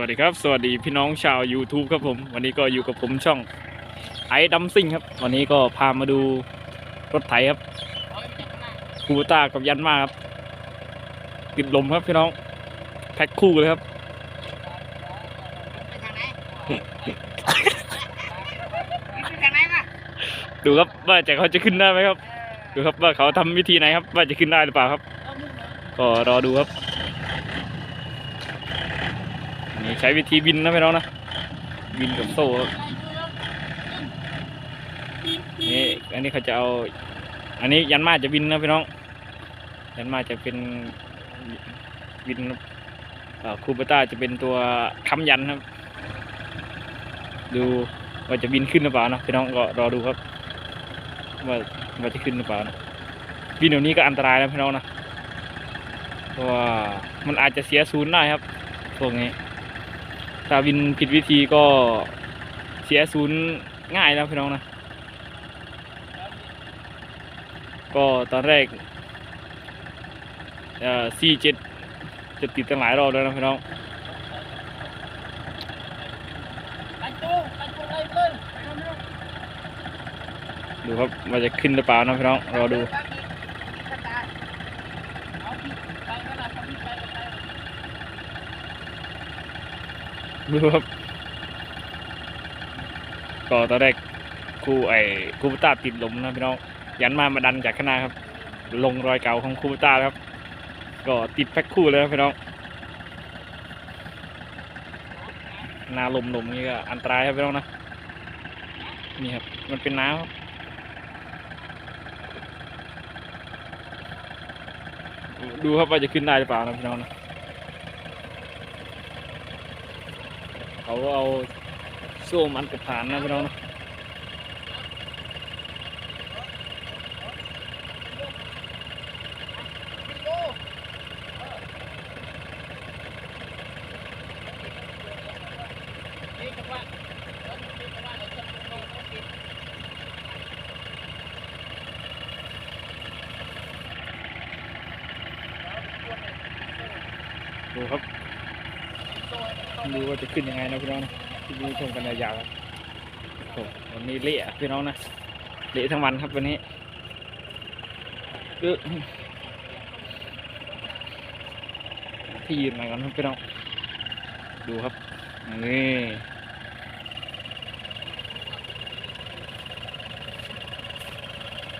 วัสดีครับ สวัสดีพี่น้องชาว YouTube ครับผม วันนี้ก็อยู่กับผมช่องไอ้ดัมซิ่งครับ วันนี้ก็พามาดูรถไถครับคูเบต้ากับยันมาครับ ติดลมครับพี่น้อง แพ็คคู่เลยครับไปทางไหนไปทางไหนมาดูครับว่าจะเขาจะขึ้นได้ไหมครับ ดูครับว่าเขาทำวิธีไหนครับ ว่าจะขึ้นได้หรือเปล่าครับ ก็รอดูครับอั นี่ใช้วิธีบินนะพี่น้องนะ บินกับโซ่นี่อันนี้เขาจะเอา อันนี้ยันมาจะบินนะพี่น้อง ยันมาจะเป็นบินครับอ่าคูเปต้าจะเป็นตัวค้ำยันครับ ดูว่าจะบินขึ้นหรือเปล่านะพี่น้องก็รอดูครับ ว่าว่าจะขึ้นหรือเปล่านะบินเดี๋ยวนี้ก็อันตรายนะพี่น้องนะเพราะว่ามันอาจจะเสียศูนย์ได้ครับพวกนี้ ถ้าวินผิดวิธีก็เสียศูนย์ง่ายนะพี่น้องนะ ก็ตอนแรกเอ่อซีเจ็ดจะติดตั้งหลายรอบแล้วนะพี่น้องดูครับว่าจะขึ้นหรือเปล่านะพี่น้องรอดู เอาพี่ไปก็ได้เอาพี่ไปก็ไป ดูครับก็ตอนแรกครูไอ้ครูปต้าติดลมนะพี่น้องยันมามาดันจากข้างหน้าครับ ลงรอยเก่าของครูปต้าครับ ก็ติดแพ็คคู่เลยนะพี่น้องนาลมลมนี่ก็อันตรายครับพี่น้องนะนี่ครับมันเป็นน้ำดูครับว่าจะขึ้นได้หรือเปล่านะพี่น้องนะ เขาเอาโซ่มันกับผานนะพี่น้องนี่จังหวะนี่จังหวะเดี๋ยวจะลงต้องกิน ดูครับ ดูว่าจะขึ้นยังไงนะพี่น้องนะที่นี่ชมกันยาวๆครับโอ้วันนี้เละพี่น้องนะเละทั้งวันครับวันนี้เออที่ยืนใหม่ก่อนครับพี่น้องดูครับนี่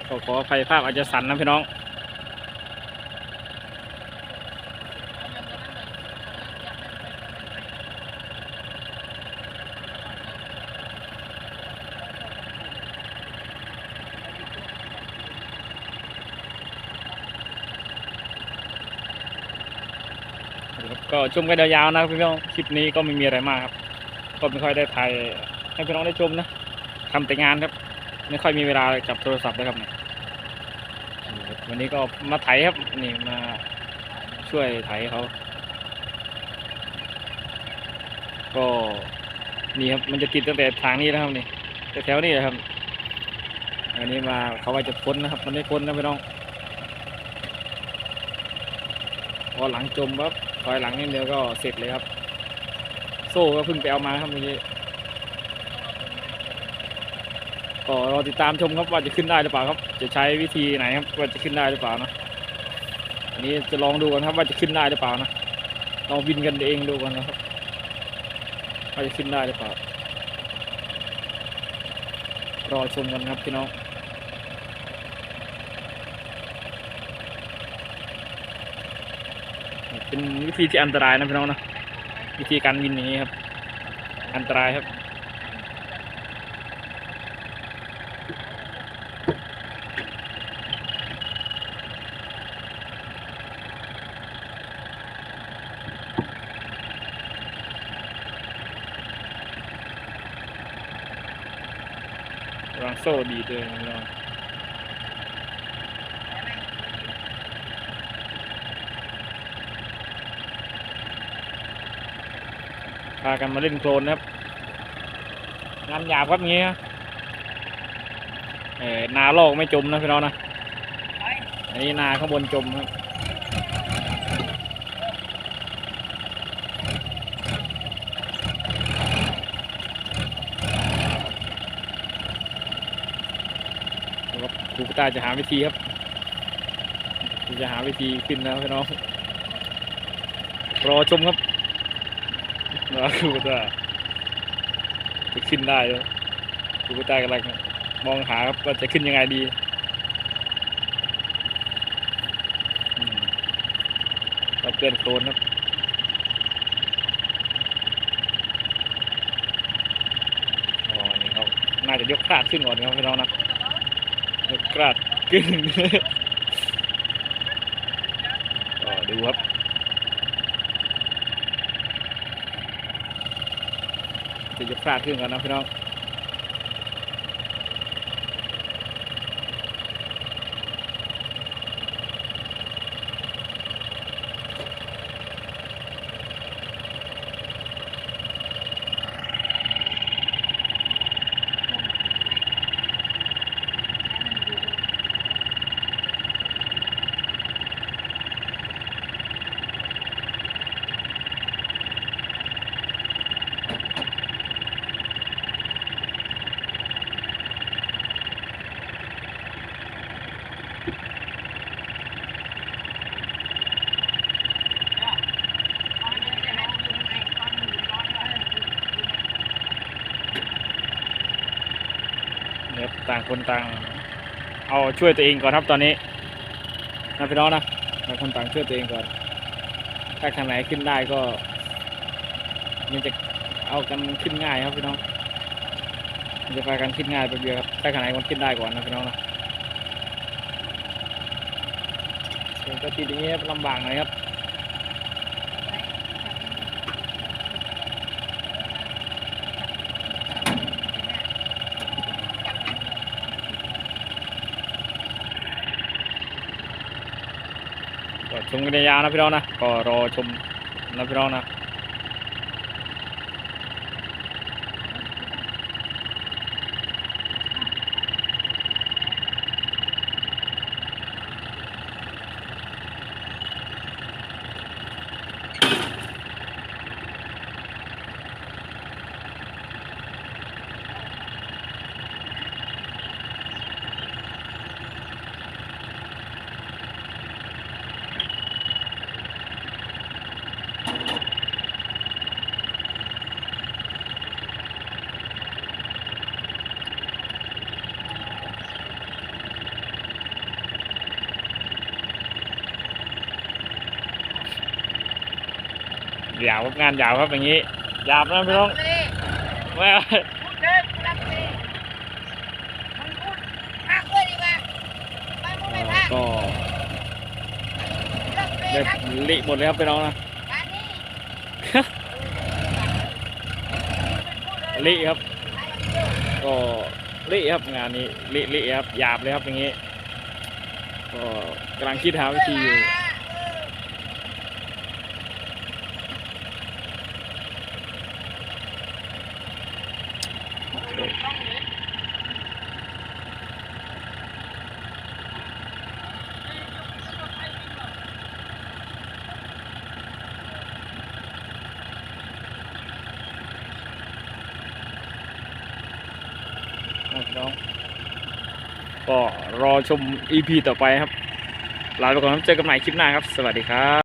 ขอขออภัยภาพอาจจะสั่นนะพี่น้อง ก็ชมกันยาวๆนะพี่น้องคลิปนี้ก็ไม่มีอะไรมากครับก็ไม่ค่อยได้ถ่ายให้พี่น้องได้ชมนะทำแต่งานครับ ไม่ค่อยมีเวลาจับโทรศัพท์เลยครับเนี่ยวันนี้ก็มาไถครับนี่มาช่วยไถเขาก็นี่ครับมันจะติดตั้งแต่ทางนี้นะครับนี่แต่แถวนี้นะครับอันนี้มาเขาว่าจะพ้นนะครับ มันไม่พ้นนะพี่น้องพอหลังจมปั๊บ ถอยหลังนิดเดียวก็เสร็จเลยครับ โซ่ก็เพิ่งไปเอามาครับเมื่อกี้ก็รอติดตามชมครับว่าจะขึ้นได้หรือเปล่าครับ จะใช้วิธีไหนครับว่าจะขึ้นได้หรือเปล่านะอันนี้จะลองดูกันครับว่าจะขึ้นได้หรือเปล่านะลองบินกันเองดูกันนะครับว่าจะขึ้นได้หรือเปล่ารอชมกันครับพี่น้อง เป็นวิธีที่อันตรายนะพี่น้องนะวิธีการบินอย่างนี้ครับ อันตรายครับวางโซ่ดีด้วยนะากันมาเล่นโคลนะครับงานหยาบครับเงี้ยเออนาลอกไม่จมนะพี่น้องนะอันนี้นาข้างบนจมครับครูกตาจะหาวิธีครับจะหาวิธีขึ้นแล้วพี่น้องรอชมครับ นะครูปตาจะขึ้นได้แล้วครูปตากำลังมองหาครับว่าจะขึ้นยังไงดีเราเปลี่ยนโคลนครับอ๋อนี่เขาน่าจะยกคราดขึ้นก่อนครับพี่น้องนะยกคราดขึ้นก็ดูครับ จะยกคราดขึ้นก่อนนะพี่น้อง ต่างคนต่าง เอาช่วยตัวเองก่อนครับตอนนี้นะพี่น้องนะต่างคนต่างช่วยตัวเองก่อน ถ้าทางไหนขึ้นได้ก็ มันจะเอากันขึ้นง่ายครับพี่น้องมันจะพากันขึ้นง่ายไปเดียวครับถ้าทางไหนมันขึ้นได้ก่อนนะพี่น้องนะก็ติดอย่างนี้ครับลำบากหน่อยครับ ชมกันยาวนะพี่น้องนะก็รอชมนะพี่น้องนะ ยาวครับงานยาวครับอย่างนี้ยาวนะพี่น้องไม่พูดเดินรักเลยมันพูดพักด้วยดีกว่าไม่พูดไม่พักก็รักเลยเด็รักเละหมดเลยครับพี่น้องนะอันนี้เละครับ ก็เละครับงานนี้เละเละครับหยาบเลยครับอย่างนี้ก็กำลังคิดหาวิธีอยู่ น้อง ก็รอชม EP ต่อไปครับ ลาไปก่อนครับเจอกันใหม่คลิปหน้าครับ สวัสดีครับ